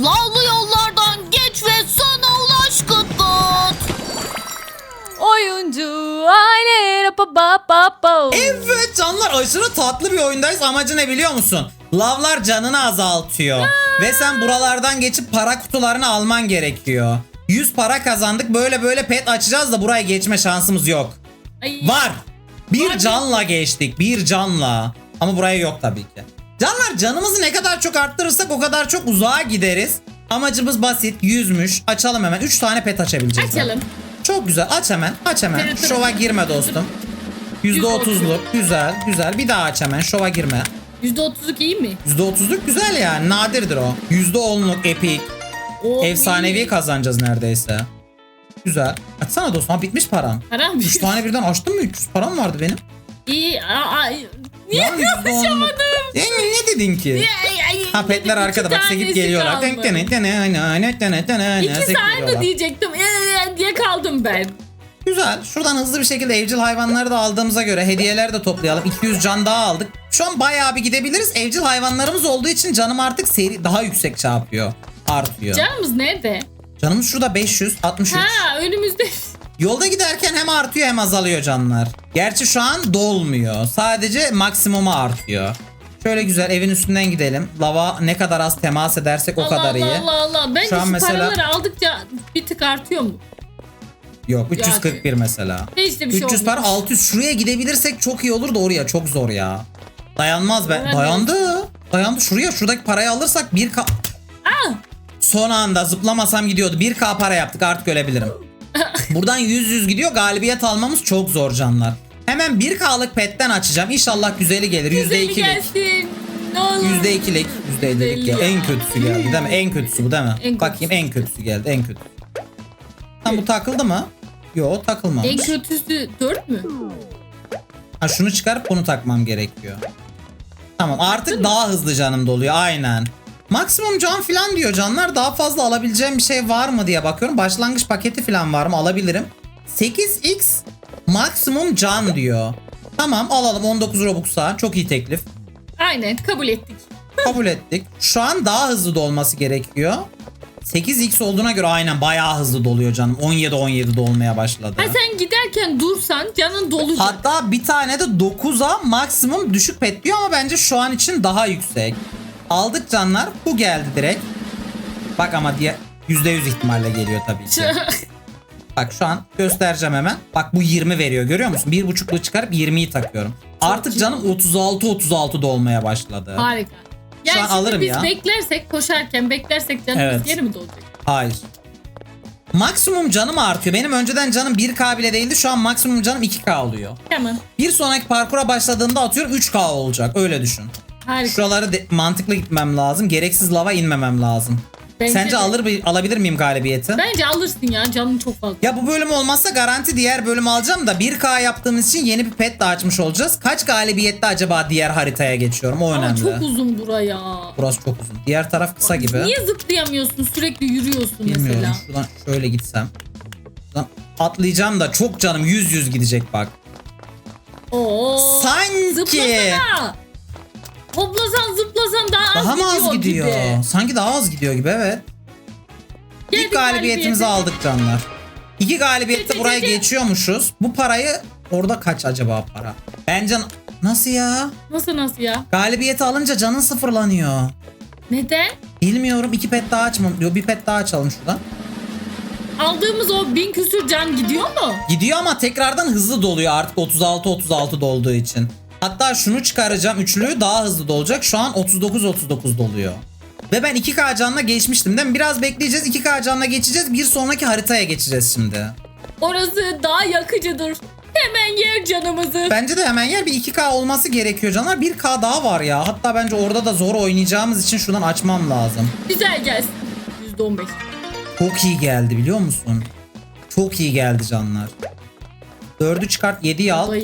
Lavlı yollardan geç ve sana ulaş kıt kıt. Oyuncu aile pa pa pa pa. Evet canlar aşırı tatlı bir oyundayız. Amacı ne biliyor musun? Lavlar canını azaltıyor. Ve sen buralardan geçip para kutularını alman gerekiyor. 100 para kazandık. Böyle böyle pet açacağız da buraya geçme şansımız yok. Ay. Var. Bir Var. canla geçtik. Bir canla. Ama buraya yok tabii ki. Canlar canımızı ne kadar çok arttırırsak o kadar çok uzağa gideriz. Amacımız basit. Yüzmüş. Açalım hemen. 3 tane pet açabileceğiz. Açalım. Çok güzel. Aç hemen. Aç hemen. Şova girme dostum. %30'luk. Güzel. Güzel. Bir daha aç hemen. Şova girme. %30'luk iyi mi? %30'luk güzel yani. Nadirdir o. %10'luk epik. Oo, Efsanevi iyi. kazanacağız neredeyse. Güzel. Açsana dostum. Ha bitmiş paran. Param 3 tane birden açtım mı? 300 param vardı benim. İyi. Aa, niye %10'luk. Ee, ne dedin ki? Ha petler iki arkada bak sekip geliyorlar. Denk dene dene dene dene dene sekip aynı geliyorlar. diyecektim ee, diye kaldım ben. Güzel. Şuradan hızlı bir şekilde evcil hayvanları da aldığımıza göre hediyeler de toplayalım. 200 can daha aldık. Şu an bayağı bir gidebiliriz. Evcil hayvanlarımız olduğu için canım artık seri daha yüksek çarpıyor. Artıyor. Canımız nerede? Canımız şurada 500, 63. Ha önümüzde. Yolda giderken hem artıyor hem azalıyor canlar. Gerçi şu an dolmuyor. Sadece maksimuma artıyor. Şöyle güzel evin üstünden gidelim. Lava ne kadar az temas edersek o Allah kadar Allah iyi. Allah Allah. Bence Şu şu, an mesela- paraları aldıkça bir tık artıyor mu? Yok 341 mesela. Hiç de bir şey 300 para olmuyor. 600 şuraya gidebilirsek çok iyi olur da oraya çok zor ya. Dayanmaz be. Dayandı. Dayandı şuraya şuradaki parayı alırsak 1k Aa, son anda zıplamasam gidiyordu. 1k para yaptık artık ölebilirim. Buradan 100 100 gidiyor. Galibiyet almamız çok zor canlar. Hemen 1k'lık petten açacağım. İnşallah güzeli gelir. güzeli %2'lik. gelsin. Ne olur. %2'lik. %50'lik ya. %50 En kötüsü geldi değil mi? En kötüsü bu değil mi? En Bakayım en kötüsü geldi. En kötüsü. Tam bu takıldı mı? Yok takılmamış. En kötüsü 4 mü? Ha şunu çıkarıp bunu takmam gerekiyor. Tamam artık daha hızlı canım doluyor aynen. Maksimum can filan diyor canlar. Daha fazla alabileceğim bir şey var mı diye bakıyorum. Başlangıç paketi filan var mı alabilirim. 8x maksimum can diyor. Tamam alalım 19 Robux'a. Çok iyi teklif. Aynen kabul ettik. Kabul ettik. Şu an daha hızlı dolması gerekiyor. 8x olduğuna göre aynen bayağı hızlı doluyor canım. 17-17 dolmaya başladı. Ha sen giderken dursan canın dolacak. Hatta bir tane de 9'a maksimum düşük pet diyor ama bence şu an için daha yüksek. Aldık canlar. Bu geldi direkt. Bak ama diye %100 ihtimalle geliyor tabii ki. Bak şu an göstereceğim hemen. Bak bu 20 veriyor görüyor musun? 1.5'lu çıkarıp 20'yi takıyorum. Artık iyi. canım 36-36 dolmaya başladı. Harika. Yani an alırım biz ya. beklersek koşarken beklersek canımız Evet. geri mi dolacak? Hayır. Maksimum canım artıyor. Benim önceden canım 1k bile değildi. Şu an maksimum canım 2k oluyor. Tamam. Bir sonraki parkura başladığımda atıyorum 3k olacak. Öyle düşün. Harika. Şuraları de- mantıklı gitmem lazım. Gereksiz lava inmemem lazım. Bence Sence de. alır alabilir miyim galibiyeti? Bence alırsın ya canın çok fazla. Ya bu bölüm olmazsa garanti diğer bölüm alacağım da 1K yaptığımız için yeni bir pet de açmış olacağız. Kaç galibiyette acaba diğer haritaya geçiyorum? O Ama önemli. çok uzun buraya. Burası çok uzun. Diğer taraf kısa gibi. Niye zıplayamıyorsun sürekli yürüyorsun Bilmiyorum. mesela? Şuradan şöyle gitsem. Şuradan atlayacağım da çok canım 100 100 gidecek bak. Oo. Sanki Zıplasana. Hoplasan zıplasan daha az daha mı az gidiyor? gibi. Sanki daha az gidiyor gibi evet. Geldik İlk galibiyetimizi aldık canlar. İki galibiyette buraya geçiyormuşuz. Bu parayı orada kaç acaba para? Bence nasıl ya? Nasıl nasıl ya? Galibiyeti alınca canın sıfırlanıyor. Neden? Bilmiyorum iki pet daha açmam. Yok bir pet daha açalım şuradan. Aldığımız o bin küsür can gidiyor mu? Gidiyor ama tekrardan hızlı doluyor artık 36-36 dolduğu için. Hatta şunu çıkaracağım üçlüyü daha hızlı dolacak. Şu an 39-39 doluyor. Ve ben 2K canla geçmiştim değil mi? Biraz bekleyeceğiz 2K canla geçeceğiz. Bir sonraki haritaya geçeceğiz şimdi. Orası daha yakıcıdır. Hemen yer canımızı. Bence de hemen yer bir 2K olması gerekiyor canlar. 1K daha var ya. Hatta bence orada da zor oynayacağımız için şuradan açmam lazım. Güzel gelsin. %15. Çok iyi geldi biliyor musun? Çok iyi geldi canlar. 4'ü çıkart 7'yi al.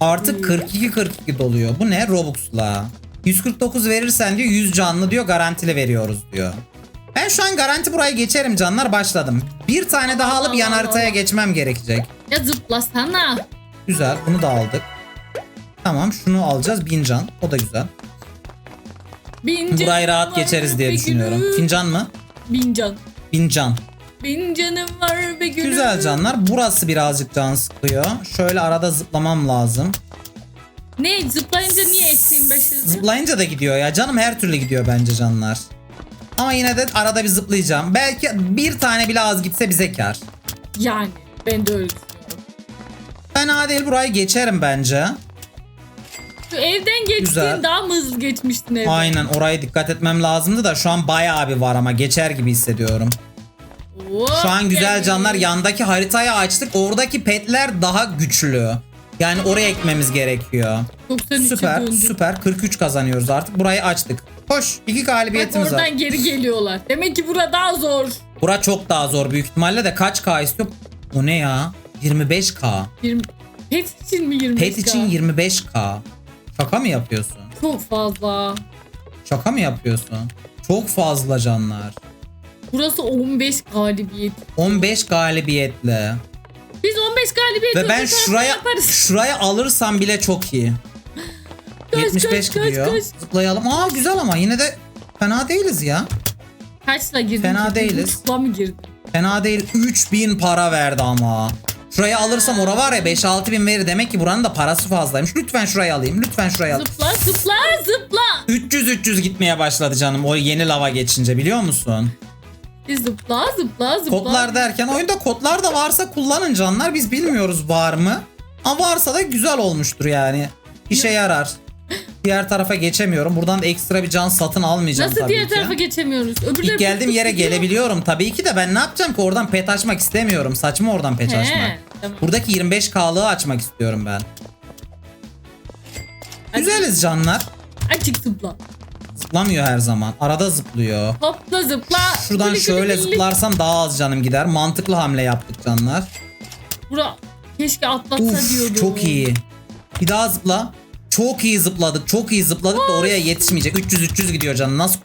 Artık 42-42 doluyor. Bu ne? Robux'la. 149 verirsen diyor 100 canlı diyor garantili veriyoruz diyor. Ben şu an garanti buraya geçerim canlar başladım. Bir tane daha alıp yan haritaya geçmem gerekecek. Ya zıplasana. Güzel bunu da aldık. Tamam şunu alacağız 1000 can. O da güzel. Bin canım Burayı rahat geçeriz diye düşünüyorum. Fincan mı? Bin can. Fincan. Bin canım var be gülüm. Güzel canlar. Burası birazcık can sıkıyor. Şöyle arada zıplamam lazım. Ne zıplayınca niye eksiğin başladı? Zıplayınca da gidiyor ya. Canım her türlü gidiyor bence canlar. Ama yine de arada bir zıplayacağım. Belki bir tane bile az gitse bize kar. Yani ben de öyle düşünüyorum. Fena değil burayı geçerim bence. Şu evden Güzel. daha mı hızlı geçmiştin evden? Aynen oraya dikkat etmem lazımdı da şu an bayağı bir var ama geçer gibi hissediyorum. Şu an güzel canlar yandaki haritayı açtık. Oradaki petler daha güçlü. Yani oraya ekmemiz gerekiyor. 93'e Süper döndü. süper 43 kazanıyoruz artık. Burayı açtık. Hoş iki Bak galibiyetimiz var. oradan geri geliyorlar. Demek ki bura daha zor. Bura çok daha zor büyük ihtimalle de kaç K istiyor? O ne ya? 25K. 20 Pet için mi 25 Pet için 25K. Şaka mı yapıyorsun? Çok fazla. Şaka mı yapıyorsun? Çok fazla canlar. Burası 15 galibiyet. 15 galibiyetle. Biz 15 galibiyet Ve ben şuraya yaparız. şuraya alırsam bile çok iyi. Kaç, 75 kaç, kaç, gidiyor. kaç. Zıplayalım. Aa güzel ama yine de fena değiliz ya. Kaçla girdin? Fena değiliz. Uçla mı girdin? Fena değil. 3000 para verdi ama. Şurayı alırsam ora var ya 5-6 bin verir. Demek ki buranın da parası fazlaymış. Lütfen şurayı alayım. Lütfen şurayı al. Zıpla zıpla zıpla. 300-300 gitmeye başladı canım o yeni lava geçince biliyor musun? Zıpla zıpla zıpla. Kodlar derken oyunda kodlar da varsa kullanın canlar. Biz bilmiyoruz var mı. Ama varsa da güzel olmuştur yani. İşe yarar. Diğer tarafa geçemiyorum. Buradan da ekstra bir can satın almayacağım Nasıl tabii diğer ki. tarafa geçemiyoruz? Öbürleri İlk geldiğim yere gidiyor. gelebiliyorum tabii ki de ben ne yapacağım ki oradan pet açmak istemiyorum. Saçma oradan pet He, açmak. tamam. Buradaki 25K'lığı açmak istiyorum ben. Güzeliz canlar. Açık zıpla. Zıplamıyor her zaman. Arada zıplıyor. Hopla zıpla. Şuradan Gülü gülü şöyle gülü. zıplarsam daha az canım gider. Mantıklı hamle yaptık canlar. Bura keşke atlatsa Uf diyordum. çok iyi. Bir daha zıpla. Çok iyi zıpladık. Çok iyi zıpladık da oraya yetişmeyecek. 300-300 gidiyor canım. Nasıl?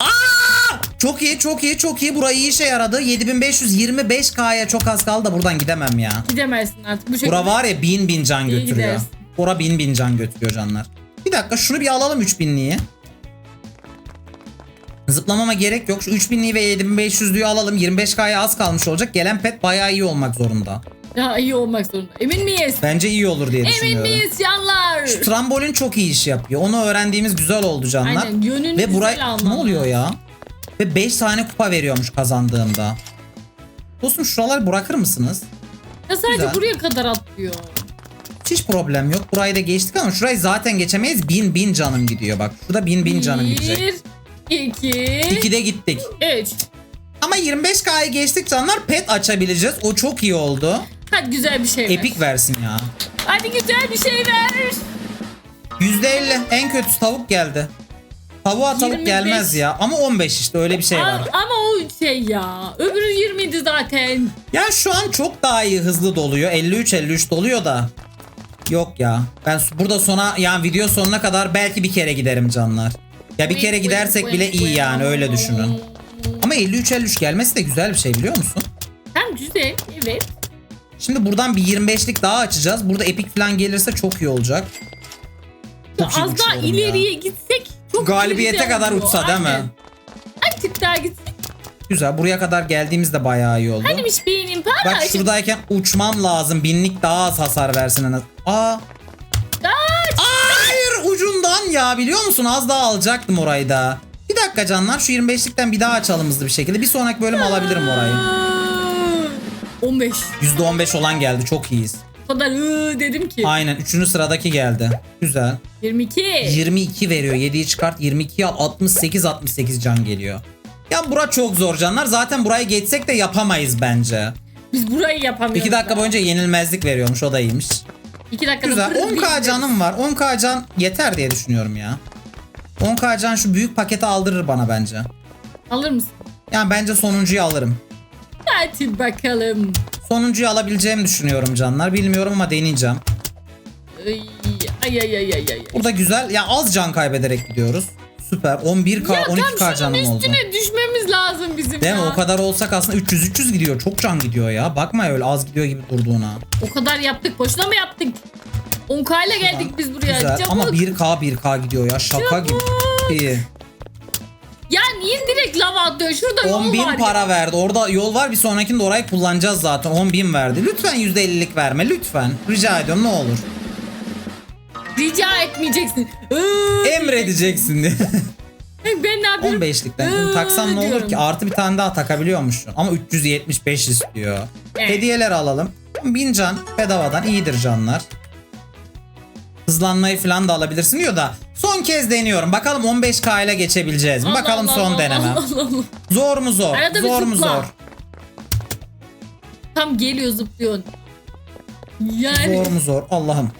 Aa! Çok iyi çok iyi çok iyi. Burayı iyi işe yaradı. 7525K'ya çok az kaldı da buradan gidemem ya. Gidemezsin artık. Bu şekilde. Bura var ya bin bin can İyi götürüyor. gidersin. Ora bin bin can götürüyor canlar. Bir dakika şunu bir alalım 3000'liği. Zıplamama gerek yok. Şu 3000'liği ve 7500'lüğü alalım. 25K'ya az kalmış olacak. Gelen pet bayağı iyi olmak zorunda. Ya iyi olmak zorunda. Emin miyiz? Bence iyi olur diye Emin düşünüyorum. miyiz yanlar? Trambolin çok iyi iş yapıyor. Onu öğrendiğimiz güzel oldu canlar. Aynen, yönünü Ve buraya ne oluyor ya? Ve 5 tane kupa veriyormuş kazandığımda. Dostum şuraları bırakır mısınız? Ya sadece Güzel. buraya kadar atlıyor. Hiç problem yok. Burayı da geçtik ama şurayı zaten geçemeyiz. Bin bin canım gidiyor bak. Şurada bin bin canım gidecek. Bir, iki, İkide gittik. üç. Ama 25K'yı geçtik canlar. Pet açabileceğiz. O çok iyi oldu. Hadi güzel bir şey ver. Epik versin ya. Hadi güzel bir şey ver. %50 en kötüsü tavuk geldi. Tavuğa tavuk 25. gelmez ya. Ama 15 işte öyle bir şey var. Ama o şey ya. Öbürü 20 idi zaten. Ya şu an çok daha iyi hızlı doluyor. 53-53 doluyor da. Yok ya. Ben burada sona yani video sonuna kadar belki bir kere giderim canlar. Ya bir kere gidersek bile iyi yani öyle düşünün. Ama 53-53 gelmesi de güzel bir şey biliyor musun? Hem güzel evet. Şimdi buradan bir 25'lik daha açacağız. Burada epik falan gelirse çok iyi olacak. Çok Az daha uçuyorum ya. ileriye gitsek çok Galibiyete kadar olur. uçsa değil mi? Azıcık daha gitsek. Güzel. Buraya kadar geldiğimizde bayağı iyi oldu. Hanimiş beynim para Bak şuradayken uçmam lazım. Binlik daha az hasar versin. Aa. Ucundan ya biliyor musun? Az daha alacaktım orayı da. Bir dakika canlar şu 25'likten bir daha açalım hızlı bir şekilde. Bir sonraki bölüm alabilirim orayı. Aa, 15. %15 olan geldi çok iyiyiz. O kadar ıı dedim ki. Aynen 3. sıradaki geldi. Güzel. 22. 22 veriyor. 7'yi çıkart 22 al 68 68 can geliyor. Ya bura çok zor canlar. Zaten burayı geçsek de yapamayız bence. Biz burayı yapamıyoruz. 2 dakika daha. boyunca yenilmezlik veriyormuş o da iyiymiş. 2 dakikada Güzel. pırr 10k diye canım var. 10k can yeter diye düşünüyorum ya. 10k can şu büyük paketi aldırır bana bence. Alır mısın? Yani bence sonuncuyu alırım. Hadi bakalım. Sonuncuyu alabileceğimi düşünüyorum canlar. Bilmiyorum ama deneyeceğim. Ay ay ay ay ay. ay. Burada güzel. Ya az can kaybederek gidiyoruz. Süper. 11k Ya tam 12k şunun canım oldu. üstüne düşmemiz lazım bizim Değil mi? ya. O kadar olsak aslında 300 300 gidiyor. Çok can gidiyor ya. Bakma öyle az gidiyor gibi durduğuna. O kadar yaptık. Boşuna mı yaptık? 10K ile geldik biz buraya. Güzel Çabuk. ama 1k 1k gidiyor ya. Şaka gibi. İyi. Ya niye direkt lava atıyor? Şurada yol 10 bin var ya. para verdi. Orada yol var bir sonrakinde orayı kullanacağız zaten. 10 bin verdi. Lütfen %50'lik verme lütfen. Rica ediyorum ne olur. Rica etmeyeceksin. Emredeceksin diye. yapıyorum? 15'likten Iıı taksam ne olur diyorum. ki? Artı bir tane daha takabiliyormuşsun. Ama 375 istiyor. Evet. Hediyeler alalım. 1000 can bedavadan iyidir canlar. Hızlanmayı falan da alabilirsin diyor da son kez deniyorum. Bakalım 15k ile geçebileceğiz mi? Allah Bakalım Allah son Allah deneme. Allah Allah. Zor mu zor? Arada bir zor mu zıpla. zor? Tam geliyor zıplıyor. Yani Zor mu zor? Allah'ım.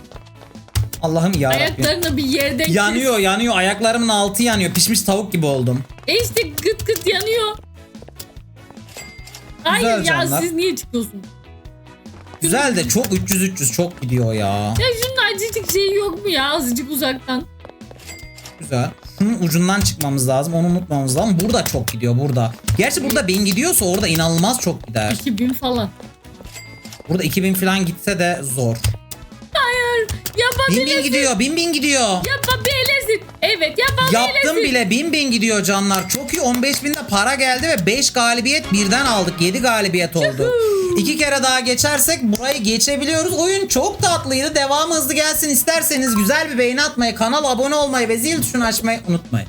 Allah'ım ya ayaklarını bir yerden kes. Yanıyor yanıyor ayaklarımın altı yanıyor pişmiş tavuk gibi oldum. E işte gıt gıt yanıyor. Hayır Güzel ya canlar. siz niye çıkıyorsunuz? Güzel de çok 300 300 çok gidiyor ya. Ya şunun acıcık şeyi yok mu ya azıcık uzaktan? Güzel. Şunun ucundan çıkmamız lazım onu unutmamız lazım. Burada çok gidiyor burada. Gerçi burada 1000 gidiyorsa orada inanılmaz çok gider. 2000 falan. Burada 2000 falan gitse de zor. Hayır 1000 yapabilirsin. bin gidiyor 1000 bin gidiyor. Yapabilirsin. Evet yapabilirsin. Yaptım bile 1000 bin gidiyor canlar. Çok iyi 15 binde para geldi ve 5 galibiyet birden aldık. 7 galibiyet oldu. İki kere daha geçersek burayı geçebiliyoruz. Oyun çok tatlıydı. Devamı hızlı gelsin isterseniz güzel bir beğeni atmayı, kanala abone olmayı ve zil tuşunu açmayı unutmayın.